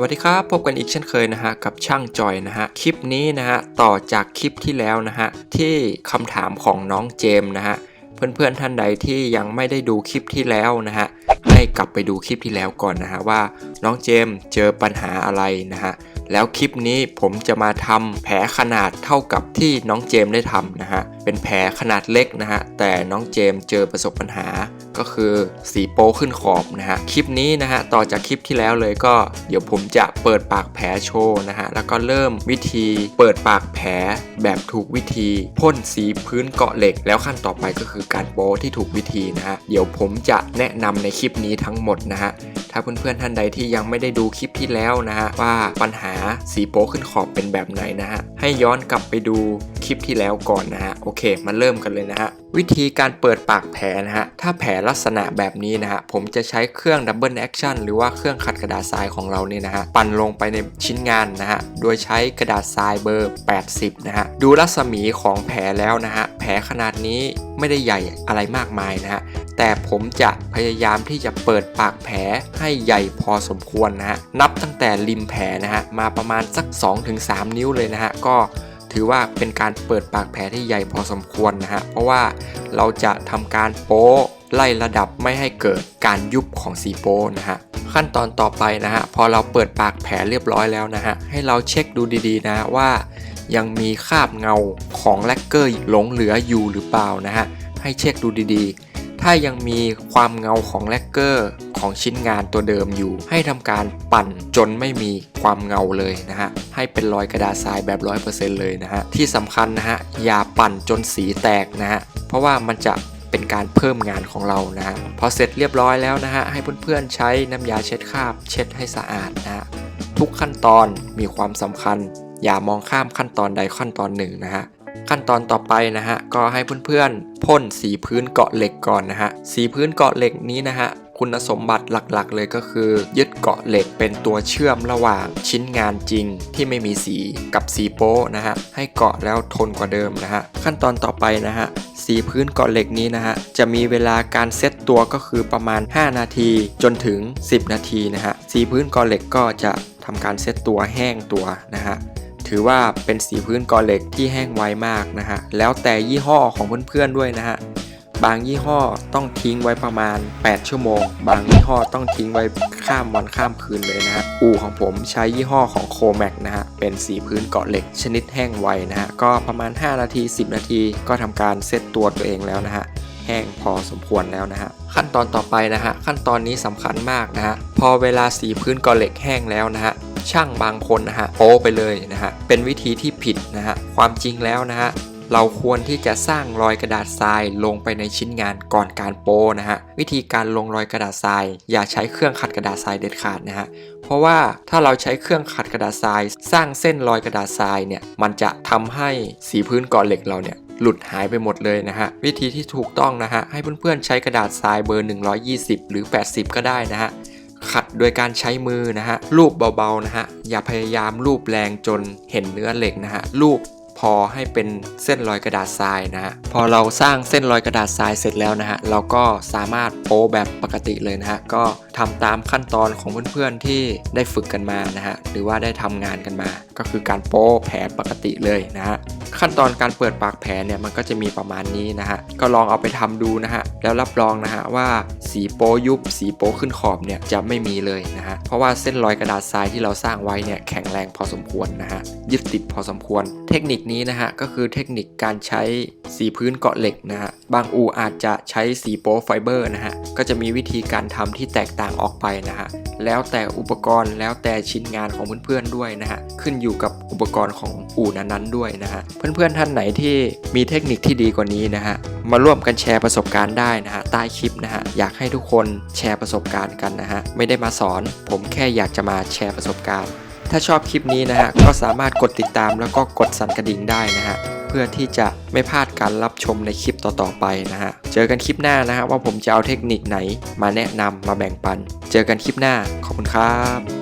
วัสดีครับ พบกันอีกเช่นเคยนะฮะกับช่างจอยนะฮะคลิปนี้นะฮะต่อจากคลิปที่แล้วนะฮะที่คำถามของน้องเจมส์นะฮะเพื่อนๆท่านใดที่ยังไม่ได้ดูคลิปที่แล้วนะฮะให้กลับไปดูคลิปที่แล้วก่อนนะฮะว่าน้องเจมส์เจอปัญหาอะไรนะฮะแล้วคลิปนี้ผมจะมาทำแผลขนาดเท่ากับที่น้องเจมส์ได้ทำนะฮะเป็นแผลขนาดเล็กนะฮะแต่น้องเจมส์เจอประสบปัญหา ก็คือสีโป้ขึ้นขอบนะฮะคลิปนี้นะฮะต่อจากคลิปที่แล้วเลยก็เดี๋ยวผมจะเปิดปากแผลโชว์นะฮะแล้วก็เริ่มวิธีเปิดปากแผลแบบถูกวิธีพ่นสีพื้นเกาะเหล็ก แล้วขั้นต่อไปก็คือการโป้ที่ถูกวิธีนะฮะเดี๋ยวผมจะแนะนำในคลิปนี้ทั้งหมดนะฮะ ถ้าเพื่อนๆท่านใดที่ยังไม่ได้ดูคลิปที่แล้วนะฮะว่าปัญหาสีโป๊ขึ้นขอบเป็นแบบไหนนะฮะให้ย้อนกลับไปดูคลิปที่แล้วก่อนนะฮะโอเคมาเริ่มกันเลยนะฮะวิธีการเปิดปากแผลนะฮะถ้าแผลลักษณะแบบนี้นะฮะผมจะใช้เครื่องดับเบิลแอคชั่นหรือว่าเครื่องขัดกระดาษทรายของเราเนี่ยนะฮะปั่นลงไปในชิ้นงานนะฮะโดยใช้กระดาษทรายเบอร์ 80 นะฮะดูรัศมีของแผลแล้วนะฮะ ลขนาดนี้ไม่ได้ใหญ่อะไรมากมายนะฮะ แต่ผมจะพยายามที่จะเปิดปากแผลให้ใหญ่พอสมควรนะฮะ นับตั้งแต่ริมแผลนะฮะ มาประมาณสัก 2-3 นิ้วเลยนะฮะ ก็ถือว่าเป็นการเปิดปากแผลที่ใหญ่พอสมควรนะฮะ เพราะว่าเราจะทำการโป๊ไล่ระดับไม่ให้เกิดการยุบของสีโป้นะฮะ ขั้นตอนต่อไปนะฮะพอเราเปิดปากแผลเรียบร้อยแล้วนะฮะให้เราเช็คดูดีๆนะฮะว่า ยังมีคราบเงาของแลกเกอร์หลงเหลืออยู่หรือเปล่านะฮะให้เช็คดูดีๆ ถ้ายังมีความเงาของแลกเกอร์ของชิ้นงานตัวเดิมอยู่ ให้ทำการปั่นจนไม่มีความเงาเลยนะฮะให้เป็นรอยกระดาษทรายแบบ 100%เลยนะฮะที่สำคัญนะฮะอย่าปั่นจนสีแตกนะฮะเพราะว่ามันจะ เป็นการเพิ่มงานของเรานะฮะพอเสร็จเรียบร้อยแล้วนะฮะ ให้เพื่อนๆใช้น้ำยาเช็ดคราบ เช็ดให้สะอาดนะฮะทุกขั้นตอนมีความสำคัญ อย่ามองข้ามขั้นตอนใดขั้นตอนหนึ่งนะฮะขั้นตอนต่อไปนะฮะก็ให้เพื่อนๆพ่นสีพื้นเกาะเหล็กก่อนนะฮะสีพื้นเกาะเหล็กนี้นะฮะ คุณสมบัติหลักๆ เลยก็คือ ยึดเกาะเหล็กเป็นตัวเชื่อมระหว่างชิ้นงานจริงที่ไม่มีสีกับสีโป๊นะฮะให้เกาะแล้วทนกว่าเดิมนะฮะขั้นตอนต่อไปนะฮะสีพื้นเกาะเหล็กนี้นะฮะจะมีเวลาการเซตตัวก็คือประมาณ 5 นาทีจนถึง 10 นาทีนะฮะสีพื้นเกาะเหล็กก็จะทำการเซตตัวแห้งตัวนะฮะถือว่าเป็นสีพื้นกอเหล็กที่แห้งไวมากนะฮะ แล้วแต่ยี่ห้อของเพื่อนๆด้วยนะฮะ บางยี่ห้อต้องทิ้งไว้ประมาณ 8 ชั่วโมง บางยี่ห้อต้องทิ้งไว้ข้ามวันข้ามคืนเลยนะฮะ อู่ของผมใช้ยี่ห้อของโคแมกนะฮะ เป็นสีพื้นเกาะเหล็ก ชนิดแห้งไวนะฮะ ก็ประมาณ 5 นาที 10 นาที ก็ทำการเซตตัวตัวเองแล้วนะฮะ แห้งพอสมควรแล้วนะฮะ ขั้นตอนต่อไปนะฮะ ขั้นตอนนี้สำคัญมากนะฮะ พอเวลาสีพื้นเกอเหล็กแห้งแล้วนะฮะช่างบางคนนะฮะโป้ไปเลยนะฮะ เป็นวิธีที่ผิดนะฮะ ความจริงแล้วนะฮะ เราควรที่จะสร้างรอยกระดาษทรายลงไปในชิ้นงานก่อนการโป้นะฮะวิธีการลงรอยกระดาษทราย อย่าใช้เครื่องขัดกระดาษทรายเด็ดขาดนะฮะเพราะว่าถ้าเราใช้เครื่องขัดกระดาษทราย สร้างเส้นรอยกระดาษทรายเนี่ยมันจะทำให้สีพื้นก่อเหล็กเราเนี่ยหลุดหายไปหมดเลยนะฮะ วิธีที่ถูกต้องนะฮะ ให้เพื่อนๆใช้กระดาษทรายเบอร์ 120 หรือ 80 ก็ได้นะฮะ ขัดโดยการใช้มือนะฮะรูปเบาๆนะฮะ อย่าพยายามรูปแรงจนเห็นเนื้อเหล็กนะฮะรูป พอให้เป็นเส้นรอยกระดาษทรายนะฮะพอเราสร้างเส้นรอยกระดาษทรายเสร็จแล้วนะฮะเราก็สามารถโป้แบบปกติเลยนะฮะก็ ทำตามขั้นตอนของเพื่อนๆที่ได้ฝึกกันมานะฮะหรือว่าได้ทำงานกันมา ก็คือการโป้แผลปกติเลยนะฮะขั้นตอนการเปิดปากแผลเนี่ยมันก็จะมีประมาณนี้นะฮะก็ลองเอาไปทำดูนะฮะแล้วรับรองนะฮะว่าสีโป้ยุบ สีโป้ขึ้นขอบเนี่ยจะไม่มีเลยนะฮะเพราะว่าเส้นรอยกระดาษทรายที่เราสร้างไว้เนี่ยแข็งแรงพอสมควรนะฮะยึดติดพอสมควร เทคนิคนี้นะฮะก็คือเทคนิคการใช้สีพื้นเกาะเหล็กนะฮะบางอู่อาจจะใช้สีโป๊ไฟเบอร์นะฮะก็จะมีวิธีการทำที่แตกต่างออกไปนะฮะแล้วแต่อุปกรณ์แล้วแต่ชิ้นงานของเพื่อนๆด้วยนะฮะขึ้นอยู่กับอุปกรณ์ของอู่นั้นๆด้วยนะฮะเพื่อนๆท่านไหนที่มีเทคนิคที่ดีกว่านี้นะฮะมาร่วมกันแชร์ประสบการณ์ได้นะฮะใต้คลิปนะฮะอยากให้ทุกคนแชร์ประสบการณ์กันนะฮะไม่ได้มาสอน ผมแค่อยากจะมาแชร์ประสบการณ์ ถ้าชอบคลิปนี้นะฮะก็สามารถกดติดตามแล้วก็กดสั่นกระดิ่งได้นะฮะ เพื่อที่จะไม่พลาดการรับชมในคลิปต่อๆไปนะฮะ เจอกันคลิปหน้านะฮะว่าผมจะเอาเทคนิคไหนมาแนะนำมาแบ่งปัน เจอกันคลิปหน้า ขอบคุณครับ